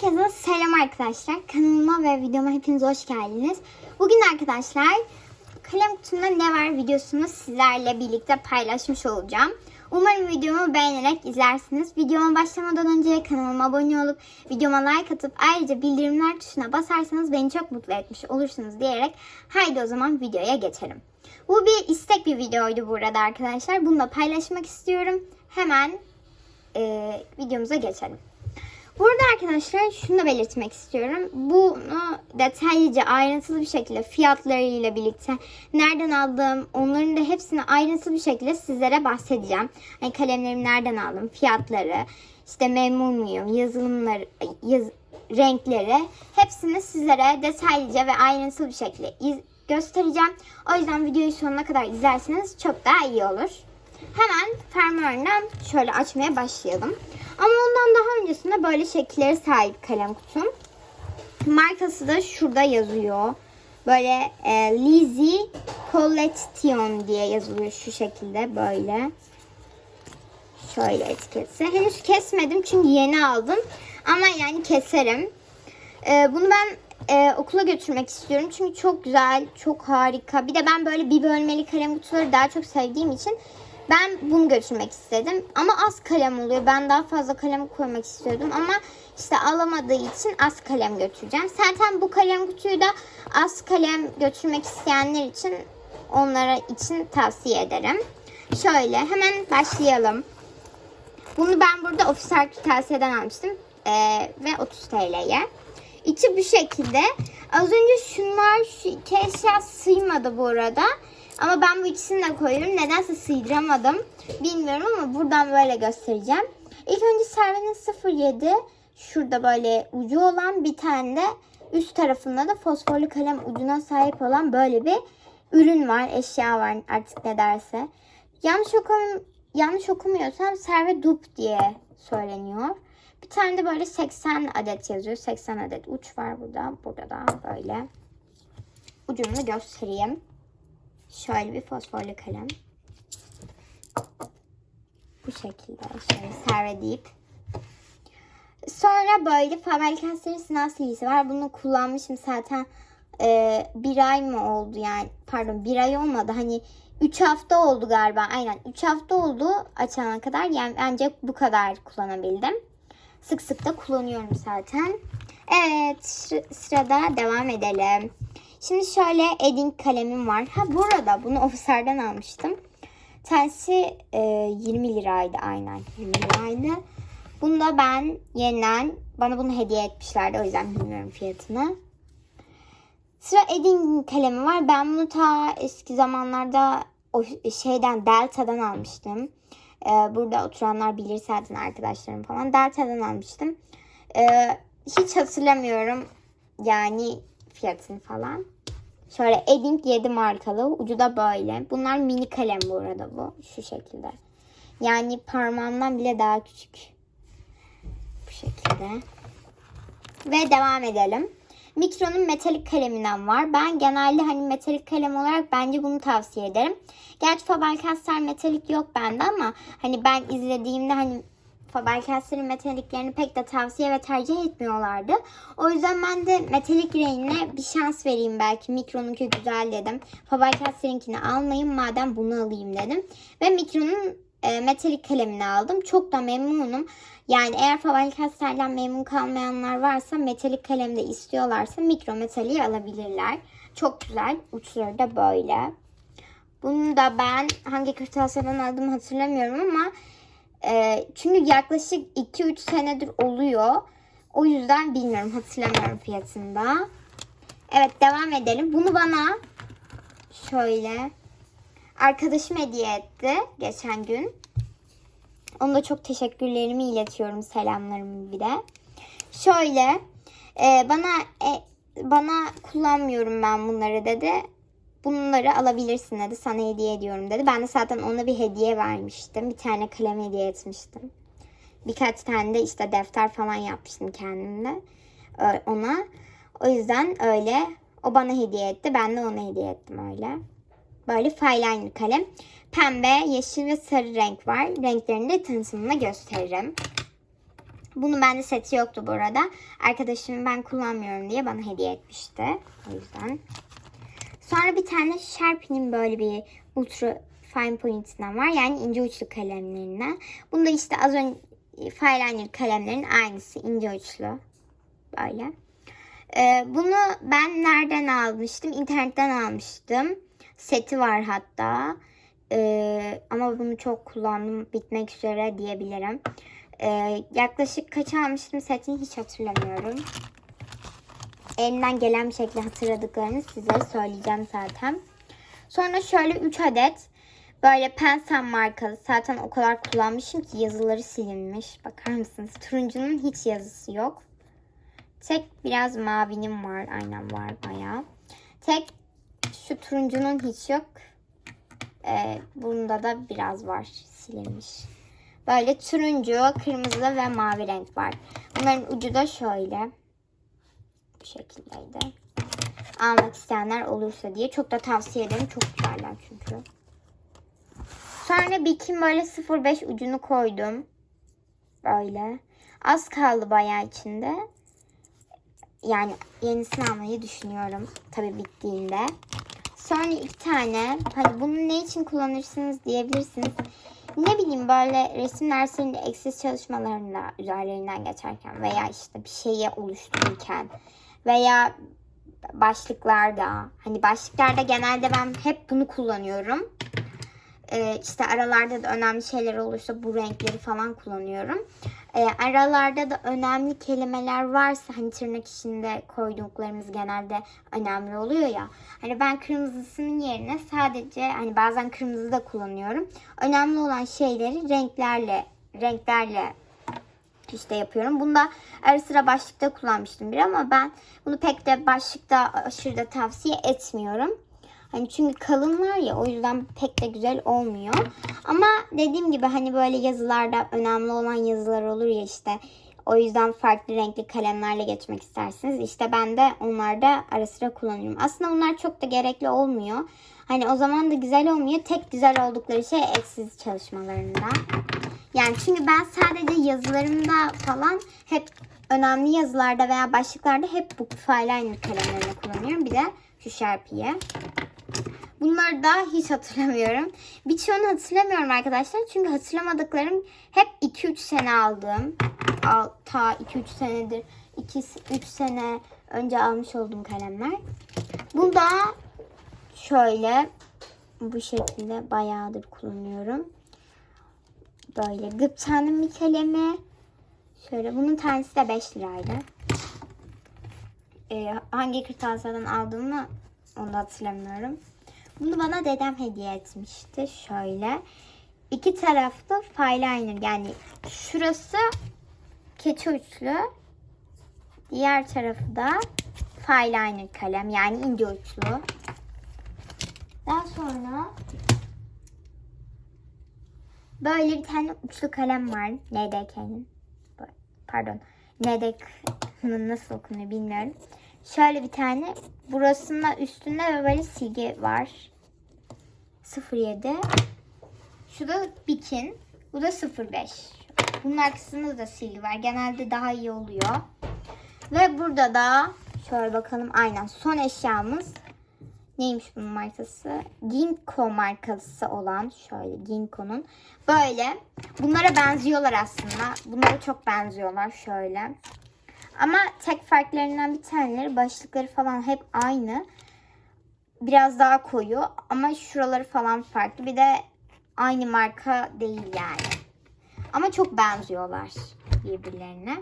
Herkese selam arkadaşlar. Kanalıma ve videoma hepiniz hoş geldiniz. Bugün arkadaşlar kalem kutumda ne var videosunu sizlerle birlikte paylaşmış olacağım. Umarım videomu beğenerek izlersiniz. Videoma başlamadan önce kanalıma abone olup videoma like atıp ayrıca bildirimler tuşuna basarsanız beni çok mutlu etmiş olursunuz diyerek haydi o zaman videoya geçelim. Bu bir istek bir videoydu burada arkadaşlar. Bunu da paylaşmak istiyorum. Hemen e, videomuza geçelim. Burada arkadaşlar şunu da belirtmek istiyorum. Bunu detaylıca ayrıntılı bir şekilde fiyatlarıyla birlikte nereden aldığım onların da hepsini ayrıntılı bir şekilde sizlere bahsedeceğim. Hani kalemlerimi nereden aldım, fiyatları, işte memnun muyum, yazılımları, yaz, renkleri hepsini sizlere detaylıca ve ayrıntılı bir şekilde göstereceğim. O yüzden videoyu sonuna kadar izlerseniz çok daha iyi olur. Hemen fermuarından şöyle açmaya başlayalım. Ama ondan daha öncesinde böyle şekillere sahip kalem kutum. Markası da şurada yazıyor. Böyle e, Lizzy Collection diye yazılıyor şu şekilde böyle. Şöyle etiketi. Henüz kesmedim çünkü yeni aldım. Ama yani keserim. E, bunu ben e, okula götürmek istiyorum. Çünkü çok güzel, çok harika. Bir de ben böyle bir bölmeli kalem kutuları daha çok sevdiğim için ben bunu götürmek istedim. Ama az kalem oluyor. Ben daha fazla kalem koymak istiyordum. Ama işte alamadığı için az kalem götüreceğim. Zaten bu kalem kutuyu da az kalem götürmek isteyenler için onlara için tavsiye ederim. Şöyle hemen başlayalım. Bunu ben burada ofisler kırtasiyeden almıştım. Ee, ve 30 TL'ye. İçi bu şekilde. Az önce şunlar şu iki eşya sığmadı bu arada. Ama ben bu ikisini de koyuyorum. Nedense sığdıramadım. Bilmiyorum ama buradan böyle göstereceğim. İlk önce Servet'in 07 şurada böyle ucu olan bir tane de üst tarafında da fosforlu kalem ucuna sahip olan böyle bir ürün var. Eşya var artık ne derse. Yanlış, okum yanlış okumuyorsam Servet Dup diye söyleniyor. Bir tane de böyle 80 adet yazıyor. 80 adet uç var burada. Burada da böyle. Ucunu göstereyim. Şöyle bir fosforlu kalem. Bu şekilde şöyle serveleyip. Sonra böyle Faber-Castell'in sınav serisi var. Bunu kullanmışım zaten e, bir ay mı oldu yani pardon bir ay olmadı hani 3 hafta oldu galiba aynen 3 hafta oldu açana kadar yani ancak bu kadar kullanabildim. Sık sık da kullanıyorum zaten. Evet sı- sırada devam edelim. Şimdi şöyle Edding kalemim var. Ha bu arada bunu ofislerden almıştım. Tanesi e, 20 liraydı aynen 20 liraydı. Bunu da ben yeniden bana bunu hediye etmişlerdi o yüzden bilmiyorum fiyatını. Sıra Edding kalemi var. Ben bunu ta eski zamanlarda o şeyden Delta'dan almıştım. Ee, burada oturanlar bilir zaten arkadaşlarım falan. Delta'dan almıştım. Ee, hiç hatırlamıyorum yani fiyatını falan. Şöyle Edding 7 markalı. Ucu da böyle. Bunlar mini kalem bu arada bu. Şu şekilde. Yani parmağımdan bile daha küçük. Bu şekilde. Ve devam edelim. Mikro'nun metalik kaleminden var. Ben genelde hani metalik kalem olarak bence bunu tavsiye ederim. Gerçi Faber-Castell metalik yok bende ama hani ben izlediğimde hani Faber-Castell'in metaliklerini pek de tavsiye ve tercih etmiyorlardı. O yüzden ben de metalik rengine bir şans vereyim belki. Mikro'nunki güzel dedim. Faber-Castell'inkini almayayım madem bunu alayım dedim. Ve Mikro'nun e, metalik kalemini aldım. Çok da memnunum. Yani eğer Faber-Castell'den memnun kalmayanlar varsa metalik kalem de istiyorlarsa mikro metaliği alabilirler. Çok güzel. Uçları da böyle. Bunu da ben hangi kırtasiyeden aldım hatırlamıyorum ama e, çünkü yaklaşık 2-3 senedir oluyor. O yüzden bilmiyorum hatırlamıyorum fiyatında. Evet devam edelim. Bunu bana şöyle arkadaşım hediye etti geçen gün. Ona da çok teşekkürlerimi iletiyorum. Selamlarımı bir de. Şöyle e, bana e, bana kullanmıyorum ben bunları dedi. Bunları alabilirsin dedi. Sana hediye ediyorum dedi. Ben de zaten ona bir hediye vermiştim. Bir tane kalem hediye etmiştim. Birkaç tane de işte defter falan yapmıştım kendimde e, ona. O yüzden öyle. O bana hediye etti. Ben de ona hediye ettim öyle. Böyle fineliner kalem. Pembe, yeşil ve sarı renk var. Renklerini de tanıtımını gösteririm. Bunu bende seti yoktu bu arada. Arkadaşım ben kullanmıyorum diye bana hediye etmişti. O yüzden. Sonra bir tane Sharpie'nin böyle bir ultra fine point'inden var. Yani ince uçlu kalemlerinden. Bunda işte az önce Fireliner kalemlerin aynısı. ince uçlu. Böyle. Ee, bunu ben nereden almıştım? İnternetten almıştım. Seti var hatta. Ee, ama bunu çok kullandım. Bitmek üzere diyebilirim. Ee, yaklaşık kaç almıştım setini hiç hatırlamıyorum. Elimden gelen bir şekilde hatırladıklarını sizlere söyleyeceğim zaten. Sonra şöyle 3 adet böyle Pensen markalı zaten o kadar kullanmışım ki yazıları silinmiş. Bakar mısınız? Turuncunun hiç yazısı yok. Tek biraz mavinin var. Aynen var bayağı. Tek şu turuncunun hiç yok. Ee, bunda da biraz var silinmiş. Böyle turuncu, kırmızı ve mavi renk var. Bunların ucu da şöyle. Bu şekildeydi. Almak isteyenler olursa diye. Çok da tavsiye ederim. Çok güzeller çünkü. Sonra Bikin böyle 05 ucunu koydum. Böyle. Az kaldı bayağı içinde. Yani yenisini almayı düşünüyorum. Tabii bittiğinde. Sonra iki tane. Hani bunu ne için kullanırsınız diyebilirsiniz. Ne bileyim böyle resim derslerinde eksiz çalışmalarında üzerlerinden geçerken veya işte bir şeyi oluştururken veya başlıklarda hani başlıklarda genelde ben hep bunu kullanıyorum. Ee, işte aralarda da önemli şeyler olursa bu renkleri falan kullanıyorum. Ee, aralarda da önemli kelimeler varsa hani tırnak içinde koyduklarımız genelde önemli oluyor ya. Hani ben kırmızısının yerine sadece hani bazen kırmızı da kullanıyorum. Önemli olan şeyleri renklerle renklerle işte yapıyorum. Bunda ara sıra başlıkta kullanmıştım bir ama ben bunu pek de başlıkta aşırı da tavsiye etmiyorum. Hani çünkü kalınlar ya o yüzden pek de güzel olmuyor. Ama dediğim gibi hani böyle yazılarda önemli olan yazılar olur ya işte. O yüzden farklı renkli kalemlerle geçmek istersiniz. İşte ben de onlarda ara sıra kullanıyorum. Aslında bunlar çok da gerekli olmuyor. Hani o zaman da güzel olmuyor. Tek güzel oldukları şey eksiz çalışmalarında. Yani çünkü ben sadece yazılarımda falan hep önemli yazılarda veya başlıklarda hep bu Fireliner kalemlerini kullanıyorum. Bir de şu Sharpie'ye. Bunları da hiç hatırlamıyorum. Birçoğunu hatırlamıyorum arkadaşlar. Çünkü hatırlamadıklarım hep 2-3 sene aldığım. Al, ta 2-3 senedir 2-3 sene önce almış olduğum kalemler. Bu da şöyle bu şekilde bayağıdır kullanıyorum. Böyle Gıpta'nın bir kalemi. Şöyle bunun tanesi de 5 liraydı. Ee, hangi kırtasiyeden aldığımı onu da hatırlamıyorum. Bunu bana dedem hediye etmişti. Şöyle. İki tarafta fireliner yani şurası keçi uçlu. Diğer tarafı da fireliner kalem yani ince uçlu. Daha sonra böyle bir tane uçlu kalem var. NDK'nin. Pardon. NDK'nın nasıl okunuyor bilmiyorum. Şöyle bir tane burasında üstünde böyle silgi var. 07. Şu da Bikin. Bu da 05. Bunun arkasında da silgi var. Genelde daha iyi oluyor. Ve burada da şöyle bakalım aynen son eşyamız neymiş bunun markası? Ginkgo markası olan şöyle Ginkgo'nun böyle bunlara benziyorlar aslında. Bunlara çok benziyorlar şöyle. Ama tek farklarından bir taneleri başlıkları falan hep aynı. Biraz daha koyu ama şuraları falan farklı. Bir de aynı marka değil yani. Ama çok benziyorlar birbirlerine.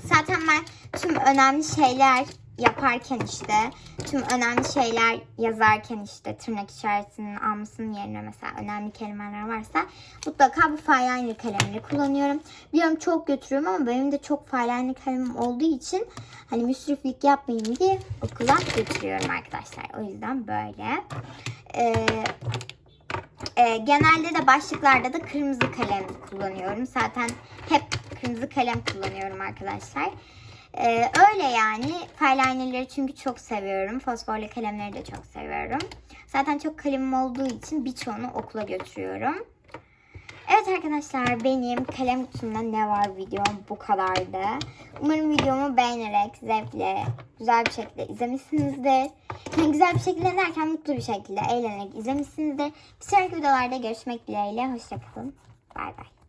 Zaten ben tüm önemli şeyler yaparken işte tüm önemli şeyler yazarken işte tırnak işaretinin almasının yerine mesela önemli kelimeler varsa mutlaka bu fireliner kalemleri kullanıyorum. Biliyorum çok götürüyorum ama benim de çok fireliner kalemim olduğu için hani müsriflik yapmayayım diye okula götürüyorum arkadaşlar. O yüzden böyle. Ee, e, genelde de başlıklarda da kırmızı kalem kullanıyorum. Zaten hep kırmızı kalem kullanıyorum arkadaşlar. Ee, öyle yani. Firelinerleri çünkü çok seviyorum. Fosforlu kalemleri de çok seviyorum. Zaten çok kalemim olduğu için birçoğunu okula götürüyorum. Evet arkadaşlar benim kalem kutumda ne var videom bu kadardı. Umarım videomu beğenerek, zevkle, güzel bir şekilde izlemişsinizdir. Yani güzel bir şekilde derken mutlu bir şekilde eğlenerek izlemişsinizdir. Bir sonraki videolarda görüşmek dileğiyle. Hoşçakalın. Bay bay.